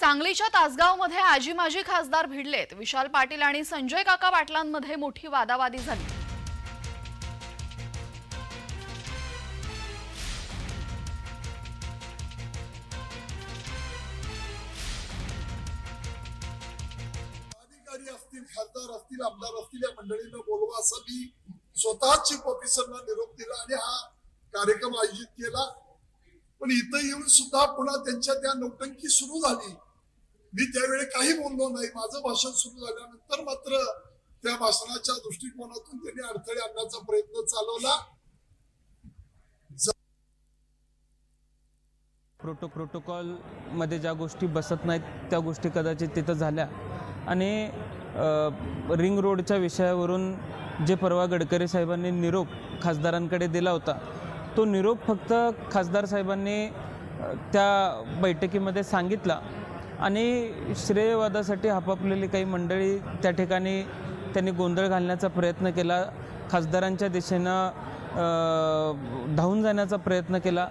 सांगलीच्या तासगावमध्ये आजी माजी खासदार भिडलेत. विशाल पाटील आणि संजय काका पाटलांमध्ये मोठी वादावादी झाली. अधिकारी असतील खासदार असतील आमदार असतील या मंडळींना बोलवा असं मी स्वतः चीफ ऑफिसरना निरोप दिला आणि हा कार्यक्रम आयोजित केला. पण इथं येऊन सुद्धा पुन्हा त्यांच्या त्या नौटंकी सुरू झाली. मी त्यावेळी काही बोललो नाही. माझं भाषण सुरू झाल्यानंतर मात्र त्या भाषणाच्या दृष्टिकोनातून त्यांनी अडथळे आणण्याचा प्रयत्न चालवला. प्रोटो प्रोटोकॉलमध्ये ज्या गोष्टी बसत नाहीत त्या गोष्टी कदाचित तिथं झाल्या. आणि रिंग रोडच्या विषयावरून जे परवा गडकरी साहेबांनी निरोप खासदारांकडे दिला होता तो निरोप फक्त खासदार साहेबांनी त्या बैठकीमध्ये सांगितला. आणि श्रेयवादासाठी हापापलेली काही मंडळी त्या ठिकाणी त्यांनी गोंधळ घालण्याचा प्रयत्न केला खासदारांच्या दिशेनं धावून जाण्याचा प्रयत्न केला.